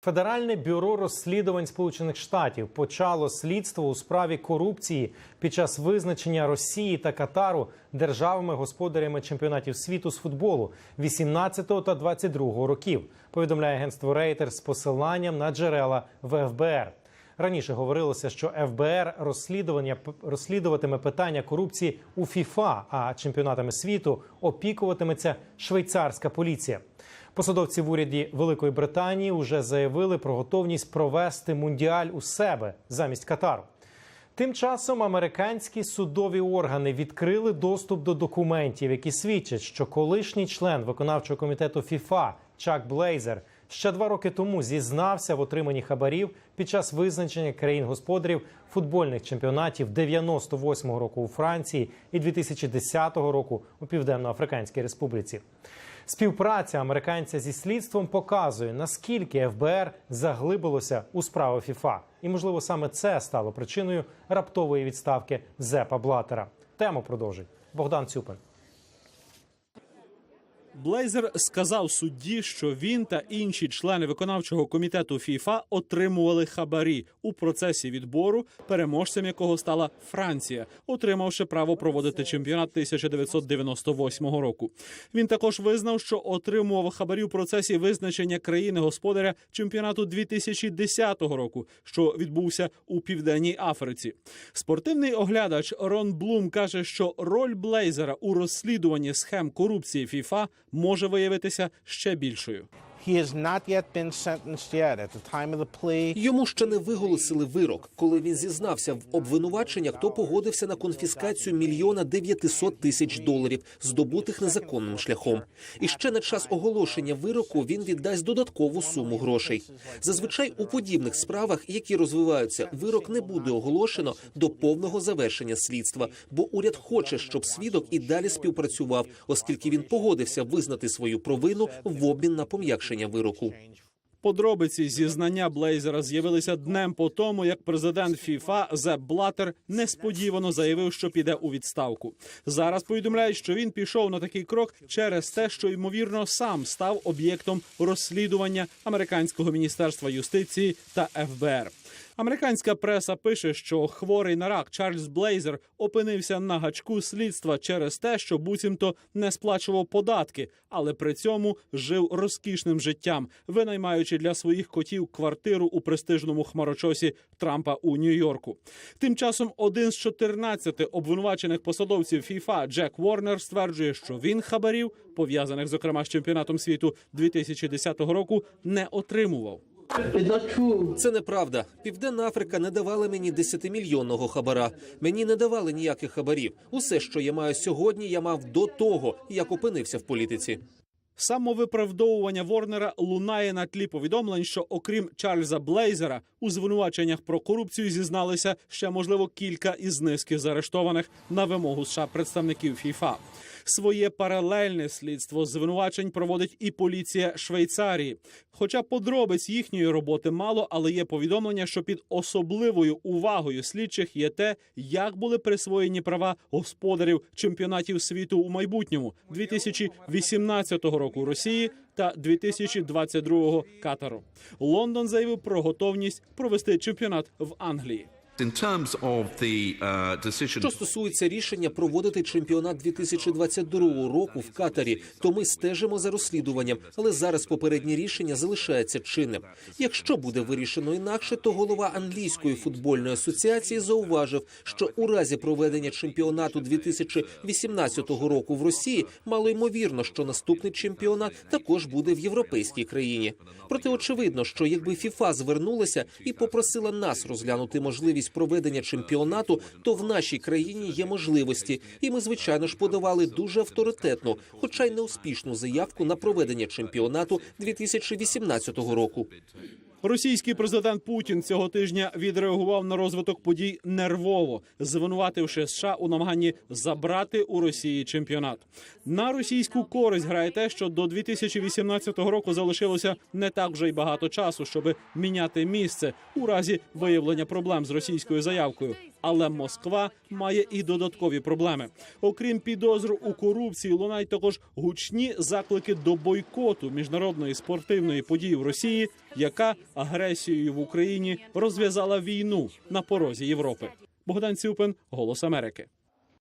Федеральне бюро розслідувань Сполучених Штатів почало слідство у справі корупції під час визначення Росії та Катару державами-господарями чемпіонатів світу з футболу 18 та 22 років. Повідомляє агентство Рейтер з посиланням на джерела в ФБР. Раніше говорилося, що ФБР розслідування розслідуватиме питання корупції у ФІФА, а чемпіонатами світу опікуватиметься швейцарська поліція. Посадовці в уряді Великої Британії вже заявили про готовність провести мундіаль у себе замість Катару. Тим часом американські судові органи відкрили доступ до документів, які свідчать, що колишній член виконавчого комітету ФІФА Чак Блейзер ще два роки тому зізнався в отриманні хабарів під час визначення країн-господарів футбольних чемпіонатів 98-го року у Франції і 2010 року у Південно-Африканській Республіці. Співпраця американця зі слідством показує, наскільки ФБР заглибилося у справи ФІФА, і можливо саме це стало причиною раптової відставки Зепа Блатера. Тему продовжить Богдан Цюпин. Блейзер сказав судді, що він та інші члени виконавчого комітету ФІФА отримували хабарі у процесі відбору, переможцем якого стала Франція, отримавши право проводити чемпіонат 1998 року. Він також визнав, що отримував хабарі у процесі визначення країни господаря чемпіонату 2010 року, що відбувся у південній Африці. Спортивний оглядач Рон Блум каже, що роль Блейзера у розслідуванні схем корупції ФІФА може виявитися ще більшою. Йому ще не виголосили вирок, коли він зізнався в обвинуваченнях, то погодився на конфіскацію мільйона 900 тисяч доларів, здобутих незаконним шляхом. І ще на час оголошення вироку він віддасть додаткову суму грошей. Зазвичай у подібних справах, які розвиваються, вирок не буде оголошено до повного завершення слідства, бо уряд хоче, щоб свідок і далі співпрацював, оскільки він погодився визнати свою провину в обмін на пом'якшення вироку. Подробиці зізнання Блейзера з'явилися днем по тому, як президент ФІФА Зеп Блатер несподівано заявив, що піде у відставку. Зараз повідомляють, що він пішов на такий крок через те, що ймовірно сам став об'єктом розслідування американського міністерства юстиції та ФБР. Американська преса пише, що хворий на рак Чарльз Блейзер опинився на гачку слідства через те, що буцімто не сплачував податки, але при цьому жив розкішним життям, винаймаючи для своїх котів квартиру у престижному хмарочосі Трампа у Нью-Йорку. Тим часом один з 14 обвинувачених посадовців ФІФА Джек Ворнер стверджує, що він хабарів, пов'язаних зокрема з чемпіонатом світу 2010 року, не отримував. Це неправда. Південна Африка не давала мені 10-мільйонного хабара. Мені не давали ніяких хабарів. Усе, що я маю сьогодні, я мав до того, як опинився в політиці. Самовиправдовування Ворнера лунає на тлі повідомлень, що окрім Чарльза Блейзера у звинуваченнях про корупцію зізналися ще можливо кілька із низки заарештованих на вимогу США представників ФІФА. Своє паралельне слідство звинувачень проводить і поліція Швейцарії. Хоча подробиць їхньої роботи мало, але є повідомлення, що під особливою увагою слідчих є те, як були присвоєні права господарів чемпіонатів світу у майбутньому 2018 року Росії та 2022 Катару. Лондон заявив про готовність провести чемпіонат в Англії. Uh, Що стосується рішення проводити чемпіонат 2022 року в Катарі, то ми стежимо за розслідуванням, але зараз попереднє рішення залишається чинним. Якщо буде вирішено інакше, то голова англійської футбольної асоціації зауважив, що у разі проведення чемпіонату 2018 року в Росії мало ймовірно, що наступний чемпіонат також буде в європейській країні. Проте очевидно, що якби ФІФА звернулася і попросила нас розглянути можливість проведення чемпіонату, то в нашій країні є можливості, і ми звичайно ж подавали дуже авторитетну, хоча й неуспішну заявку на проведення чемпіонату 2018 року. Російський президент Путін цього тижня відреагував на розвиток подій нервово, звинувативши США у намаганні забрати у Росії чемпіонат. На російську користь грає те, що до 2018 року залишилося не так вже й багато часу, щоб міняти місце у разі виявлення проблем з російською заявкою. Але Москва має і додаткові проблеми. Окрім підозр у корупції, лунають також гучні заклики до бойкоту міжнародної спортивної події в Росії, яка агресією в Україні розв'язала війну на порозі Європи. Богдан Цюпин, Голос Америки.